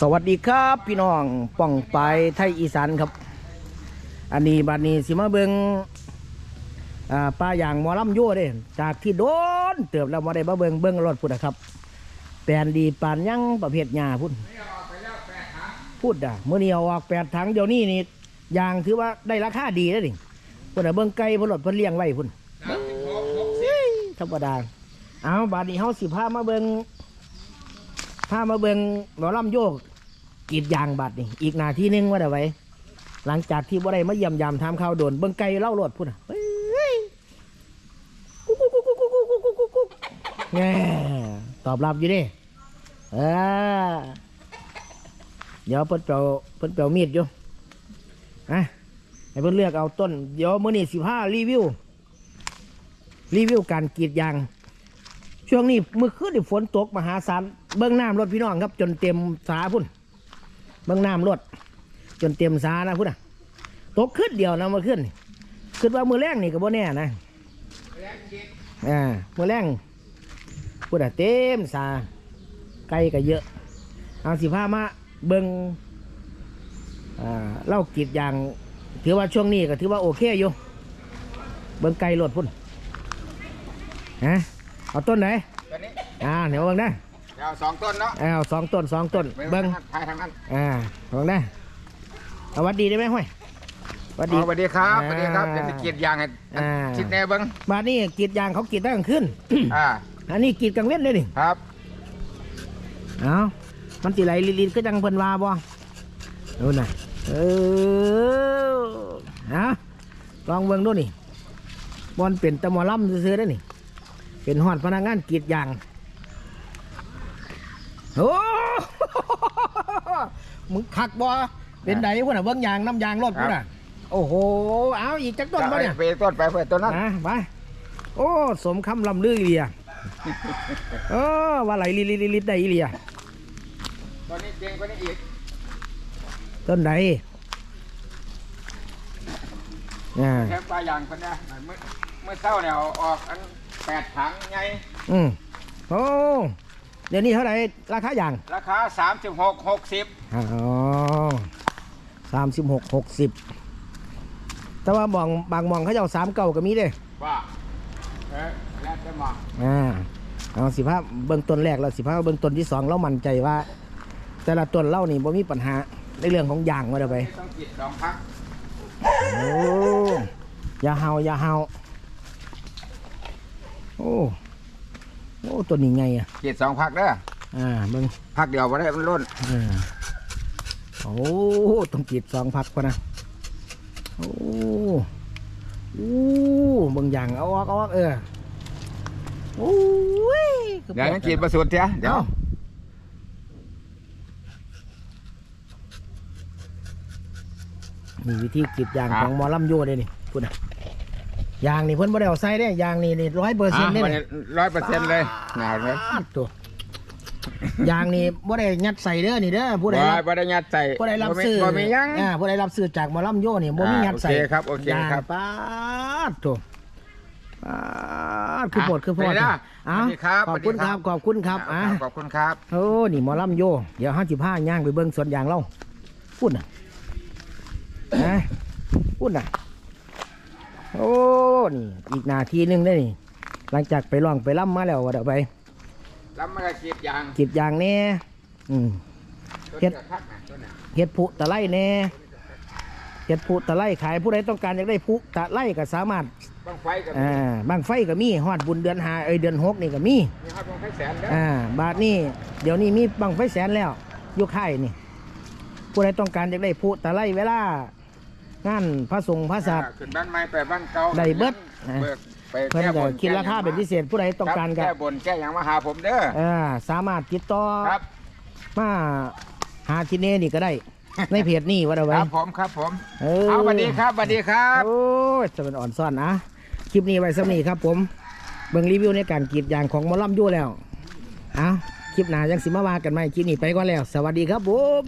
สวัสดีครับพี่น้องป่องไปไทยอีสานครับ อันนี้บัดนี้สิมาเบิงอ่าป้าอย่างมอลำโย่เด้จากที่โดนเติบแล้วมาได้มาเบิงเบิงรถพุ่นนะครับแปลนดีปานยังประเภทหญ้าพุ่นพูดด่ะเมื่อนี้อออกแปดถังเดี๋ยวนี้นี่ยางถือว่าได้ราคาดีแล้วนี่พุ่นน่ะเบิงไก่พุ่นรถพุ่นเลี้ยงไว้พุ่นธรรมดาเอาบัดนี้เฮาสิพามาเบิง ถ้ามาเบิงหมอลำโยกกีดยางบัดนี่อีกนาทีนึงว่าไดไว้ หลังจากที่บ่ได้มาเยี่ยมยามทำข้าวโดนเบิ่งไก่เล่ารดพุ่นอะแง่ตอบรับอยู่ดิเออเดี๋ยวเพิ่นเปียเพิ่นเปียมีดอยู่ะให้เพิ่นเลือกเอาต้น เดี๋ยวมื้อนี้สิพารีวิว รีวิวการกีดยาง ช่วงนี้เมื่อคืนนี่ฝนตกมหาศาลเบื้องน้ำรถพี่น้องครับ จนเต็มสาพุ่นเบื้องน้ำรถจนเต็มสานะพุ่นอะตกขึ้นเดียวนะมื่อคืนคิดว่ามือแรงนี่ก็บ่แน่นะอ่ามือแรงพุ่นอะเต็มสาไก่ก็เยอะเอาสิพามาเบิ้งอ่าเล่ากีดอย่างถือว่าช่วงนี้ก็ถือว่าโอเคอยู่เบิ้งไก่รถพุ่นฮะ เอาต้นไหนตัวนี้อ่าเดี๋ยวเบิ่งนะยาวสองต้นเนาะเอาสองต้นสองต้นเบิ่งทายทางนั้นอ่าเบิ่งนะเอาหวัดดีได้ไหมห้วยหวัดอ๋ดีอสวัสดีครับอ่าสวัสดีครับเดี๋ยวจะกรีดยางให้อ่า ชิดแน่เบิ้งบาดนี้กรีดยางเขากรีดตั้งกลางคืน อ่าอันนี้กรีดกลางเว้นเลยนี่ครับ เอามันสิไหลลินๆก็จังเพิ่นว่าบ่ดูน่ะเออฮะลองเบิ่งดูนี่บอลเป็นตะหมอลำซื้อๆได้อนี่ เป็นหอดพนักงานกรีดยางโอ้มึงคักบ่เป็นไดพุ่นน่ะเบิ่งยางน้ำยางรถพุ่นน่ะ โอ้โห เอาอีกจักต้นบ่เนี่ยไปต้นไปเพื่อต้นนั้นนะไปโอ้ สมคำลำลืออีเลียเออว่าไหลลิลิลิลิได้อีเลียต้นนี้เก่งกว่านี้อีก ต้นใดอ่าแค่ปลายางคนเนี้ยเมื่อเมื่อเช้าเนี่ยเอาออกอัน แปดถังไงอืมโอ้เดี๋ยวนี้เท่าไหร่ราคาอย่างราคาสามสิบหกหกสิบอ๋อสามสิบหกหกสิบแต่ว่าบองบางหมองเขาจะเอาสามเก่าก็มีเด้ว่าเออแล้วจะมองอ่าเอาสิภาพเบื้องต้นแรกแล้วสิภาพเบื้องต้นที่สองเรามั่นใจว่า แต่ละต้นเล่านี่บ่มีปัญหาในเรื่องของยางว่าเดี๋ยวไปต้องกรีดสองพัก โอ้อย่าเฮาอย่าเฮา โอ้โอ้ตัวนี้ไงอะกรีดสองพักเด้ออ่าเบิ่งพักเดียวไม่ได้มันล้นอ่าโอ้ต้องกรีดสองพักพอนะโอ้โอ้บางอย่างเอาออกเอาออกเออโอ้ยคือเดี๋ยวต้องกรีดปประสูตรเถอะเดี๋เดี๋ยยววนี่วิธีกรีดยางของหมอลำโยเลยนี่พูดนะ ยางนี่เพิ่นบ่ได้เอาใส่ได้ยางนี่นี่ร้อยเปอร์เซ็นต์เลยนี่ร้อยเปอร์เซ็นต์เลยหนาไหมตัวยางนี่บ่ได้ยัดใส่เด้อนี่เด้อผู้ใดบ่รับบ่ได้ยัดใส่ผู้ใดรับซื้อบ่มียังอ่าผู้ใดรับซื้อจากหมอลำโยนี่บ่มีอ่ายัดใส่โอเคครับโอเคยางครับป้าดตัวป้าดคือโปวดคือพอดไปนะเอ้าสวัสดีครับขอบคุณสวัสดีคครัรับบขอบคุณครับอะขอบคุณครับโอ้นี่หมอลำโยเดี๋ยวห้าสิบห้าย่างไปเบิ้งสวนยางเราพูดน่ะนะพูดน่ะ โอ้ นี่ อีกนาทีหนึงได้นี่ หลังจากไปล่องไปล่ำมาแล้วว่าเดี๋ยวไปแล้วมันก็กรีดยางกรีดยางแน่อืม เฮ็ดต้นกระทักน่ะต้นน่ะเฮ็ดผุตะไลแน่เฮ็ดผุตะไลขายผู้ใดต้องการอยากได้ผุตะไลก็สามารถบังไฟกับอ่าบางไฟก็มีฮอดบุญเดือนหาเอ้ยเดือนหกนี่ก็มี มีฮอดบังไฟแสนแล้วอ่า บาทนี่เดี๋ยวนี้มีบังไฟแสนแล้วอยุค่ายนี่ ผู้ใดต้องการอยากได้ผู้ตะไลเวลา งานพระสงฆ์พระสัตว์ ขึ้นบ้านใหม่ไปบ้านเก่าได้เบิดเบิกไปเพิ่นแก้บก็นคิดราคาเป็นพิเศษผู้ใดต้องการคก็บแก้บนแก้หยังมาหาผมเด้ออ่าสามารถติดต่อครับมาหาที่เน่นี่ก็ได้ ในเพจนี่ว่าเอาคไว้ รับผมครับผมเออ เอาสวัสดีครับสวัสดีครับ โอ้ยจะเป็นอ่อนซ่อนนะคลิปนี้ไว้สำนีครับผมเบิ่งรีวิวในการกรีดยางของหมอลำอยู่แล้วเอาคลิปหน้ายังสิมาว่ากันไหมคลิปนี้ไปก่อนแล้ว สวัสดีครับผม